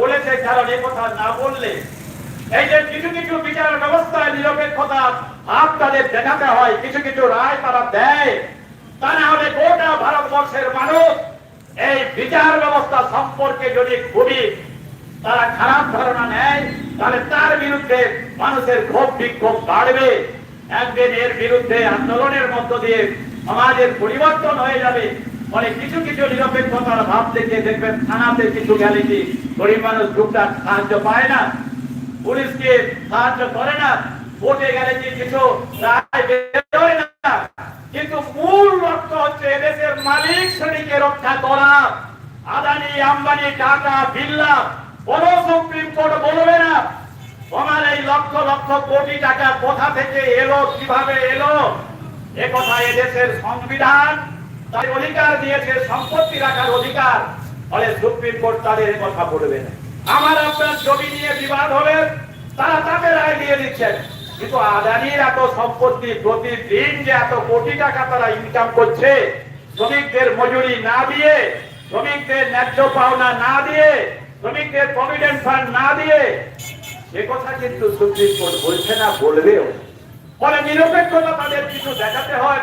বলেছে কারণ এ কথা না বললে, এই যে কিছু কিছু বিচার ব্যবস্থায় নিরপেক্ষতা, হাত তাদের দেখাতে হয়, কিছু কিছু রায় তারা দেয়। তা না হলে গোটা ভারতবর্ষের মানুষ এই বিচার ব্যবস্থা সম্পর্কে যদি খুবই তারা খারাপ ধারণা নেয়, তাহলে তার বিরুদ্ধে মানুষের ক্ষোভ বিক্ষোভ বাড়বে। একদিন এর বিরুদ্ধে আন্দোলনের মধ্য দিয়ে সমাজের পরিবর্তন হয়ে যাবে। ফলে কিছু কিছু নিরপেক্ষতার ভাব দেখে দেখবেন, থানাতে কিছু গেলে কি গরিব মানুষ সাহায্য পায় না। পুলিশকে সাহায্য করে না। কোর্টে গেলে কি কিছু রায় বেরোয় না? কিন্তু মূল লক্ষ্য হচ্ছে এদেশের মালিক শ্রেণীকে রক্ষা করা। আদানি, আম্বানি, টাটা, বিল্লা কোন সুপ্রিম কোর্ট বলবে না। তোমার এই লক্ষ লক্ষ কোটি টাকা কোথা থেকে এলো, কীভাবে এলো? এ কথা এদেশের সংবিধান তার অধিকার দিয়েছে, সম্পত্তি রাখার অধিকার। ফলে সুপ্রিম কোর্ট তাদের কথা বলবে আমার আপনার জমি নিয়ে বিবাদ হবে, তারা তাকে রায় দিয়ে দিচ্ছেন। কিন্তু আদানির এত সম্পত্তি প্রতিদিন যে এত কোটি টাকা তারা ইনকাম করছে, শ্রমিকদের মজুরি না দিয়ে, শ্রমিকদের ন্যায্য পাওনা না দিয়ে, শ্রমিকদের প্রভিডেন্ট ফান্ড না দিয়ে সে কথা কিন্তু সুপ্রিম কোর্ট বলছে না, বলবেও। ফলে নিরপেক্ষতা তাদের কিছু দেখাতে হয়।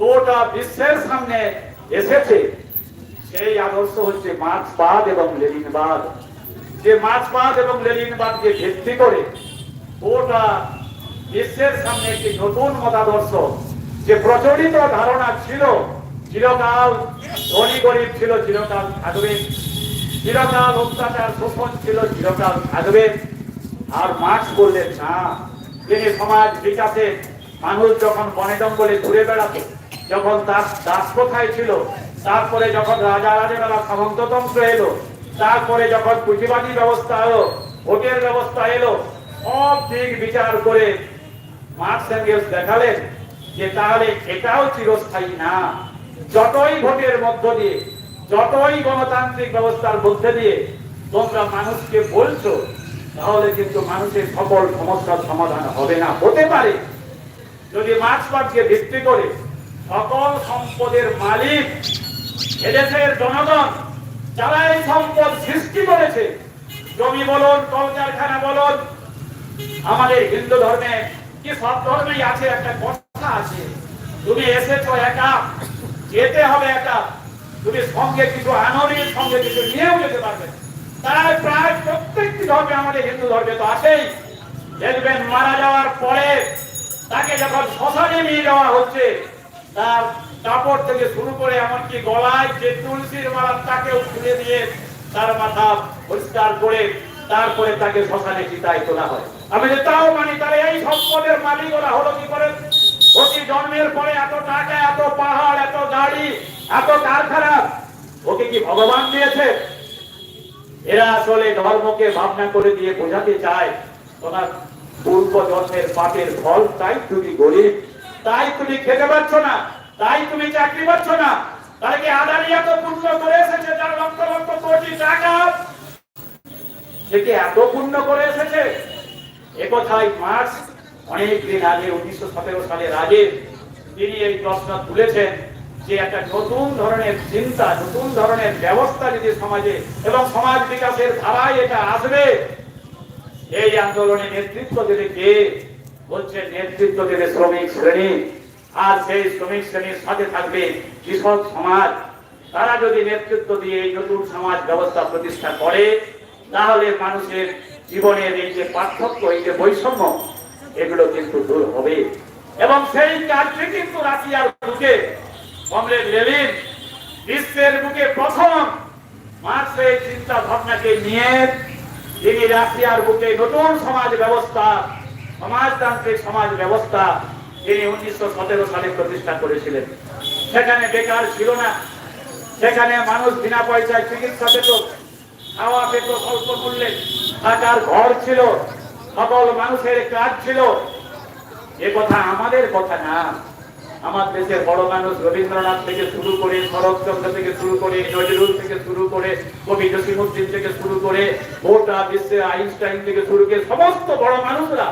গোটা বিশ্বের সামনে এসেছে। সেই আদর্শ হচ্ছে মার্ক্সবাদ এবং লেনিনবাদ। যে মার্ক্সবাদ এবং লেনিনবাদকে ভিত্তি করে গোটা বিশ্বের সামনে একটি নতুন মতাদর্শ, যে প্রচলিত ধারণা ছিল, চিরকাল ধনী গরিব ছিল, চিরকাল থাকবে। চিরকাল অত্যাচার শোষণ ছিল, চিরকাল থাকবে। আর মার্ক্স বললেন, না, তিনি সমাজ বিকাশে মানুষ যখন বনে জঙ্গলে ঘুরে বেড়াতো যখন তার দাস কোথায় ছিল, তারপরে যখন রাজা রাজেরা সামন্ততন্ত্র এলো তারপরে যখন পুঁজিবাদী ব্যবস্থা এলো ভোটের ব্যবস্থা এলো সব দিক বিচার করে মার্কস দেখালেন যে তাহলে এটাও চিরস্থায়ী না। যতই ভোটের মধ্য দিয়ে, যতই গণতান্ত্রিক ব্যবস্থার মধ্যে দিয়ে তোমরা মানুষকে বলছো, তাহলে কিন্তু মানুষের সকল সমস্যার সমাধান হবে না। হতে পারে। যদি মার্ক্সবাদকে ভিত্তি করে সকল সম্পদের মালিক এদেশের জনগণ যারা এই সম্পদ সৃষ্টি করেছে। জমি বলুন, কলকারখানা বলুন, আমাদের হিন্দু ধর্মে কি সব ধর্মেই আছে, একটা কথা আছে। তুমি এসেছ একা, যেতে হবে একা। তুমি সঙ্গে কিছু আনবি, সঙ্গে কিছু নিয়েও যেতে পারবে। তাই প্রায় প্রত্যেকটি ধর্মে আমাদের হিন্দু ধর্মে তো আছেই। দেখবেন মারা যাওয়ার পরে তাকে যখন শ্মশানে নিয়ে যাওয়া হচ্ছে তার কাপড় থেকে শুরু করে এমনকি গলায় যে তুলসীর মালা তাকেও খুলে দিয়ে তার মাথা পরিষ্কার করে তারপরে তাকে শ্মশানে চিতায় তোলা হয়। আমি যে তাও মানি, তাহলে এই সম্পদের মালিক ওরা হলো কি করে? অতি জন্মের পরে এত টাকা, এত পাহাড়, এত গাড়ি, এত কারখানা, ওকে কি ভগবান দিয়েছে? এরা আসলে ধর্মকে ভাবনা করে দিয়ে বোঝাতে চায়, তোমার পূর্ব জন্মের পাপের ফল তাই তুমি গরিব। তাই তুমি খেতে পাচ্ছ না, তাই তুমি চাকরি পাচ্ছ না, তাহলে আদানি এত পুণ্য করে এসেছে, যার লক্ষ লক্ষ কোটি টাকা? সে কি এত পুণ্য করে এসেছে? একথাই মার্চ অনেক দিন আগে, উনিশশো সতেরো সালের আগে তিনি এই প্রশ্ন তুলেছেন যে একটা নতুন ধরনের চিন্তা, নতুন ধরনের ব্যবস্থা যদি সমাজে এবং সমাজ বিকাশের ধারায় এটা আসবে, এই আন্দোলনে নেতৃত্ব দেবে কে? বলছে, নেতৃত্ব দেবে শ্রমিক শ্রেণি। আর সেই শ্রমিক শ্রেণির সাথে থাকবে কৃষক সমাজ। তারা যদি নেতৃত্ব দিয়ে এই নতুন সমাজ ব্যবস্থা প্রতিষ্ঠা করে, তাহলে মানুষের জীবনের এই যে পার্থক্য, এই যে বৈষম্য, এগুলো কিন্তু দূর হবে। এবং সেই কাজটি কিন্তু রাশিয়ার বুকে, কমরেড লেলিন বিশ্বের বুকে প্রথম মার্ক্সের চিন্তা ভাবনাকে নিয়ে তিনি রাশিয়ার বুকে নতুন সমাজ ব্যবস্থা সমাজতান্ত্রিক সমাজ ব্যবস্থা তিনি উনিশশো সতেরো সালে প্রতিষ্ঠা করেছিলেন। সেখানে বেকার ছিল না। সেখানে মানুষ বিনা পয়সায় চিকিৎসা পেত, খাওয়া পেত স্বল্প মূল্যে, থাকার ঘর ছিল, সকল মানুষের কাজ ছিল। এ কথা আমাদের কথা না। আমার দেশের বড় মানুষ রবীন্দ্রনাথ থেকে শুরু করে শরৎচন্দ্র থেকে শুরু করে নজরুল থেকে শুরু করে কবি জসিমুদ্দিন থেকে শুরু করে গোটা বিশ্বের আইনস্টাইন থেকে শুরু করে সমস্ত বড় মানুষরা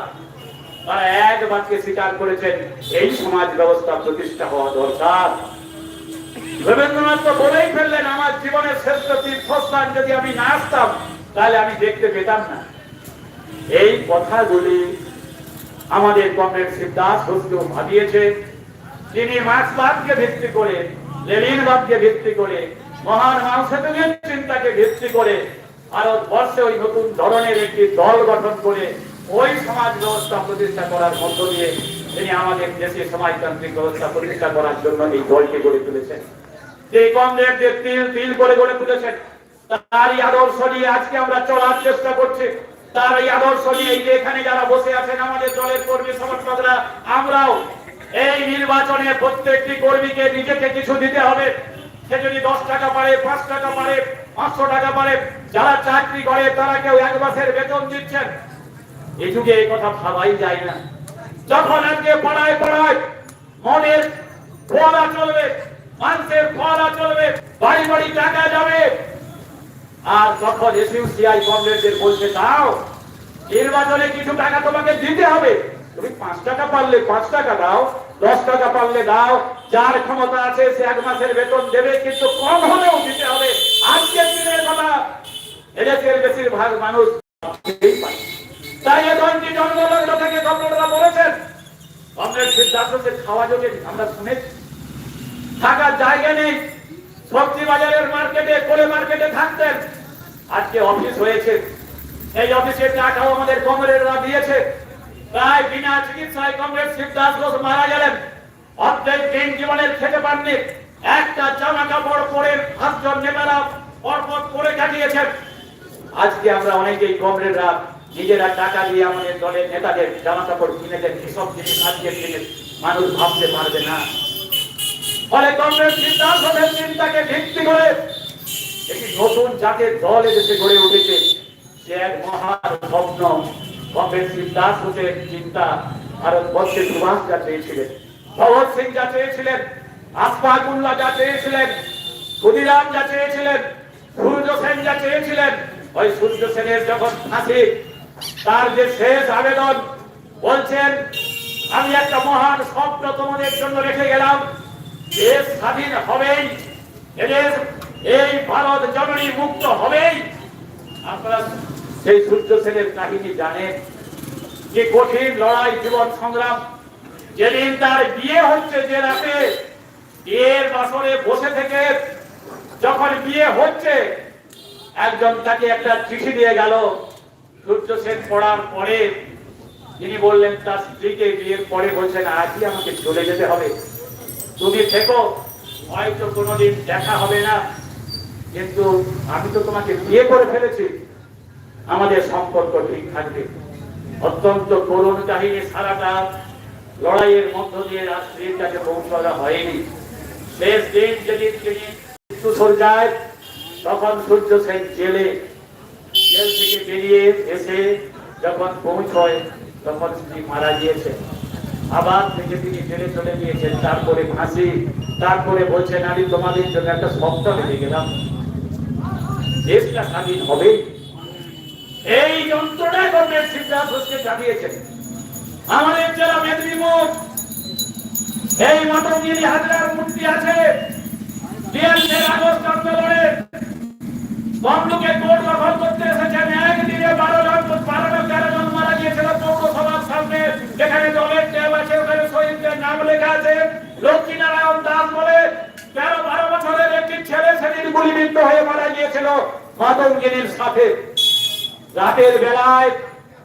তারা এক বাক্যে স্বীকার করেছেন, এই সমাজ ব্যবস্থা প্রতিষ্ঠা হওয়া দরকার। রবীন্দ্রনাথ তো বলেই ফেললেন, আমার জীবনের শ্রেষ্ঠ তীর্থস্থান যদি আমি না আসতাম, তাহলে আমি দেখতে পেতাম না। এই কথাগুলি আমাদের কমরেড শিবদাস ঘোষকেও ভাবিয়েছে। তিনি মার্ক্সবাদকে ভিত্তি করে লেনিনবাদকে ভিত্তি করে, মহান মাংসেতুগের চিন্তাকে ভিত্তি করে, ভারতবর্ষে ওই নতুন ধরনের একটি দল গঠন করে ওই সমাজ ব্যবস্থা প্রতিষ্ঠা করার মধ্য দিয়ে তিনি আমাদের দেশে সমাজতান্ত্রিক ব্যবস্থা প্রতিষ্ঠা করার জন্য এই দলকে গড়ে তুলেছেন। যে কমরেডদের তিল তিল করে গড়ে তুলেছেন, তারই আদর্শ নিয়ে আজকে আমরা চলার চেষ্টা করছি। তার এই আদর্শ নিয়ে এই যে এখানে যারা বসে আছেন, আমাদের দলের কর্মী সমর্থকরা, আমরাও এই নির্বাচনে প্রত্যেকটি কর্মীকে নিজেকে কিছু দিতে হবে। সে যদি দশ টাকা পারে, পাঁচ টাকা পারে, পাঁচশো টাকা পারে, যারা চাকরি করে, তারা কেউ এক মাসের বেতন দিচ্ছেন। এই যুগে এই কথা ভাবাই যায় না যখন আজকে পড়ায় পড়ায় মনের ফোয়ারা চলবে, মানুষের ফোয়ারা চলবে, বাড়ি বাড়ি টাকা যাবে, আর যখন এসইউসিআই কংগ্রেসের বলছে, দাও, নির্বাচনে কিছু টাকা তোমাকে দিতে হবে তুমি পাঁচ টাকা পারলে পাঁচ টাকা দাও, দশ টাকা পারলে দাও, যার ক্ষমতা আছে সে এক মাসের বেতন দেবে, কিন্তু কম হলেও দিতে হবে আজকের দিনের কথা, এদেশের বেশিরভাগ মানুষ পারে। তাই এখন জনগণের থেকে গভর্নররা বলেছেন কংগ্রেস সিদ্ধান্তকে খাওয়া যোগে আমরা শুনেছি। থাকার জায়গা নেই। সবজি বাজারের মার্কেটে, কোলে মার্কেটে থাকতেন। আজকে অফিস হয়েছে। এই অফিসের টাকাও আমাদের কমরেডরা দিয়েছে। প্রায় বিনা চিকিৎসায় কমরেড শিবদাস ঘোষ মারা গেলেন। অর্ধেক দিন জীবনের খেতে পাননি। একটা জামা কাপড় পরে পাঁচজন নেতারা পরপর করে কাটিয়েছেন। আজকে আমরা অনেকেই কমরেডরা নিজেরা টাকা দিয়ে আমাদের দলের নেতাদের জামা কাপড় কিনেছেন এসব জিনিস আজকের দিনে মানুষ ভাবতে পারবে না। ফলে কংগ্রেস সিদ্ধান্তের চিন্তাকে ভিত্তি করে। একটি নতুন জাতের দল এদেশে গড়ে উঠেছে। সে এক মহান স্বপ্ন। কংগ্রেস সিদ্ধাস হোসেন চিন্তা ভারতবর্ষে সুভাষ যা চেয়েছিলেন, ভগৎ সিং যা চেয়েছিলেন আসফাকুল্লাহ যা চেয়েছিলেন, ক্ষুদিরাম যা চেয়েছিলেন, সূর্য সেন যা চেয়েছিলেন, ওই সূর্য সেনের যখন ফাঁসি তার যে শেষ আবেদন বলছেন, আমি একটা মহান স্বপ্ন তোমাদের জন্য রেখে গেলাম। দেশ স্বাধীন হবেই এদেশ এই ভারত জননী মুক্ত হবেই। আপনারা সেই সূর্য সেনের কাহিনী জানেন যে কঠিন লড়াই জীবন সংগ্রাম। যেদিন তার বিয়ে হচ্ছে যে রাতে বিয়ের বাসরে বসে থেকে যখন বিয়ে হচ্ছে, একজন তাকে একটা চিঠি দিয়ে গেল সূর্য সেন পড়ার পরে তিনি বললেন, তার স্ত্রীকে বিয়ের পরে বলছেন, আজই আমাকে চলে যেতে হবে। তুমি থেকো, হয়তো কোনোদিন দেখা হবে না। কিন্তু আমি তো তোমাকে বিয়ে করে ফেলেছি। আমাদের সম্পর্ক ঠিক থাকবে। অত্যন্ত করুণ কাহিনী, সারাটা লড়াইয়ের মধ্য দিয়ে রাত্রির কাছে পৌঁছানো হয়নি। শেষ দিন যেদিন তিনি মৃত্যু যায় তখন সূর্য সেন জেলে জেল থেকে বেরিয়ে এসে যখন পৌঁছয়, তখন তিনি মারা গিয়েছে আবার থেকে তিনি জেলে চলে গিয়েছেন। তারপরে ফাঁসি, তারপরে বলছেন আমি তোমাদের জন্য একটা স্বপ্ন রেখে গেলাম। দেশটা স্বাধীন হবে। এই যন্ত্রণায় কংগ্রেস সিদ্ধান্ত হোসকে জানিয়েছেন আমাদের যারা মেদিনীপুর এই মাতঙ্গিরি হাজার মূর্তি আছে। আগস্ট আন্দোলনে বন্ধুকে কোর্ট দখল করতে এসেছেন একদিনে বারো জন বারো জন, তেরো জন মারা গিয়েছিল পৌরসভার সামনে। যেখানে দলের ট্যাব আছে, ওখানে শহীদদের নাম লেখা আছে। লক্ষ্মীনারায়ণ দাস বলে তেরো, বারো বছরের একটি ছেলে সেদিন গুলিবিদ্ধ হয়ে মারা গিয়েছিল মাতঙ্গিনীর সাথে। রাতের বেলায়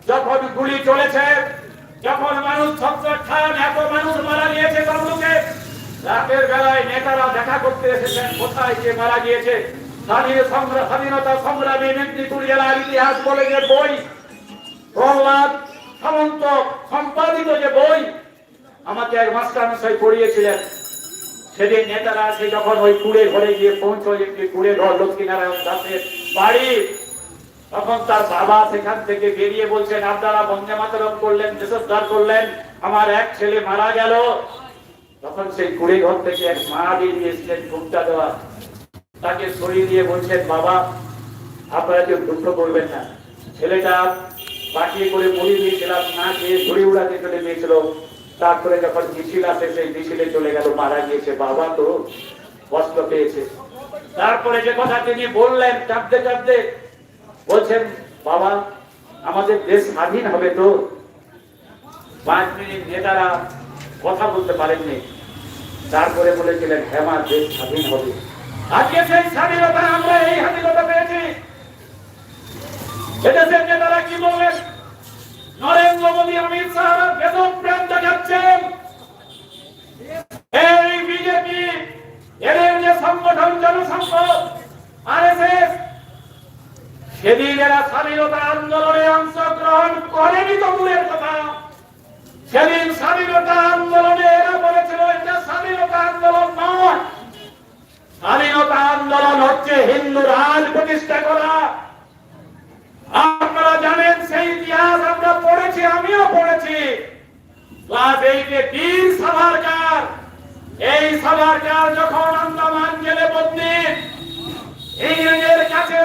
যখন গুলি চলেছে, যখন মানুষ ছত্র খান এত মানুষ মারা গিয়েছে তমলুকে রাতের বেলায় নেতারা দেখা করতে এসেছেন, কোথায় কে মারা গিয়েছে স্বাধীন স্বাধীনতা সংগ্রামী মেদিনীপুর জেলার ইতিহাস বলে যে বই, প্রহ্লাদ সামন্ত সম্পাদিত যে বই, আমাকে এক মাস্টার মশাই পড়িয়েছিলেন। সেদিন নেতারা সে যখন ওই কুড়ে ঘরে গিয়ে পৌঁছয় একটি কুড়ে ঘর লক্ষ্মীনারায়ণ দাসের বাড়ি। তখন তার বাবা সেখান থেকে বেরিয়ে বলছেন, আপনারা বন্দে মাতরম করলেন, দেশোদ্ধার করলেন, আমার এক ছেলে মারা গেল। তখন সেই কুড়ে ঘর থেকে এক মা বেরিয়ে এসছেন ঘুমটা দেওয়া। তাকে সরিয়ে দিয়ে বলছেন, বাবা, আপনারা কেউ দুঃখ করবেন না। ছেলেটা বাকিয়ে করে মরি দিয়েছিলাম, না খেয়ে ঘুড়ি উড়াতে চলে গিয়েছিল। তারপরে যখন মিছিল আসে, সেই মিছিলে চলে গেল, মারা গিয়েছে। বাবা তো কষ্ট পেয়েছে। তারপরে যে কথা তিনি বললেন কাঁদতে কাঁদতে বলছেন, বাবা, আমাদের দেশ স্বাধীন হবে তো? পাঁচ মিনিট নেতারা কথা বলতে পারেননি। তারপরে বলেছিলেন হ্যাঁ দেশ স্বাধীন হবে। আজকে সেই স্বাধীনতা আমরা এই স্বাধীনতা পেয়েছি। এদেশের নেতারা কি বললেন নরেন্দ্র মোদী, অমিত প্রাণ দেখাচ্ছেন। এই বিজেপি, এদের যে সংগঠন জনসংঘ আরএসএস, সেদিন এরা স্বাধীনতা আন্দোলনে অংশগ্রহণ করেনি তো দূরের কথা। সেদিন স্বাধীনতা আন্দোলনে এরা বলেছিল এটা স্বাধীনতা আন্দোলন নয় স্বাধীনতা আন্দোলন হচ্ছে, হিন্দু রাজ প্রতিষ্ঠা করা। আপনারা জানেন সেই ইতিহাস আমরা পড়েছি, আমিও পড়েছি। এই সাভারকার যখন আন্দামান জেলে বন্দি, ইংরেজের কাছে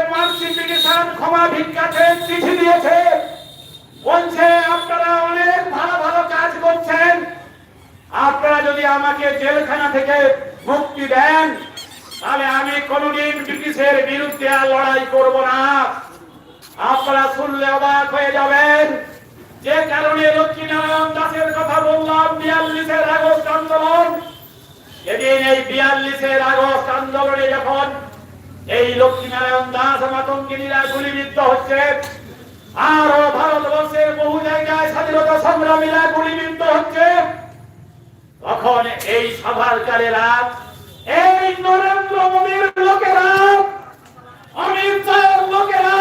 ক্ষমা ভিক্ষাতে চিঠি দিয়েছে। বলছে, আপনারা অনেক ভালো ভালো কাজ করছেন। আপনারা যদি আমাকে জেলখানা থেকে মুক্তি দেন তাহলে আমি কোনোদিন ব্রিটিশের বিরুদ্ধে আর লড়াই করব না। আপনারা শুনলে অবাক হয়ে যাবেন। যে কারণে লক্ষ্মীনারায়ণ দাসের কথা বললাম, বিয়াল্লিশের আগস্ট আন্দোলন। সেদিন এই বিয়াল্লিশের আগস্ট আন্দোলনে যখন এই লক্ষ্মীনারায়ণ দাস মাতঙ্গিনীরা গুলিবিদ্ধ হচ্ছে আরও ভারতবর্ষের বহু জায়গায় স্বাধীনতা সংগ্রামীরা গুলিবিদ্ধ হচ্ছে, তখন এই সাভারকারেরা এই নরেন্দ্র মোদীর লোকেরা, অমিত শাহের লোকেরা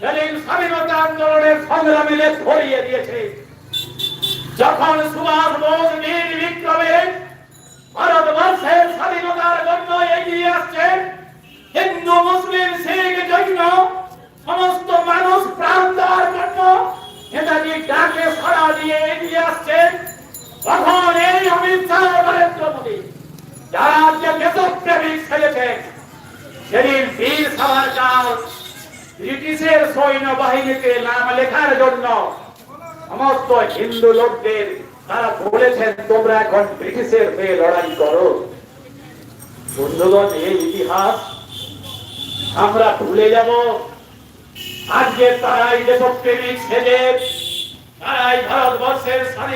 সেদিন স্বাধীনতা আন্দোলনের সংগ্রামীদের ধরিয়ে দিয়েছে, যখন সুভাষ বোস বীর বিক্রমে ভারতবর্ষের স্বাধীনতার জন্য এগিয়ে আসছেন হিন্দু, মুসলিম, শিখ, জৈন, সমস্ত মানুষ প্রাণ দেওয়ার জন্য নেতাজি ডাকে সাড়া দিয়ে এগিয়ে আসছেন তখন এই অমিত শাহ, নরেন্দ্র মোদী যারা আজকে দেশপ্রেমিক ছেলেছেন সেদিন বীর সাভারকার ব্রিটিশের সৈন্য বাহিনীতে নাম লেখার জন্য সমস্ত হিন্দু লোকদের তারা বলেছেন, তোমরা এখন ব্রিটিশের হয়ে লড়াই করো। বন্ধুগণ, এই ইতিহাস আমরা ভুলে যাব। আজকে তারাই দেশপ্রেমিক ছেলে, তারাই ভারতবর্ষের স্বাধীনতা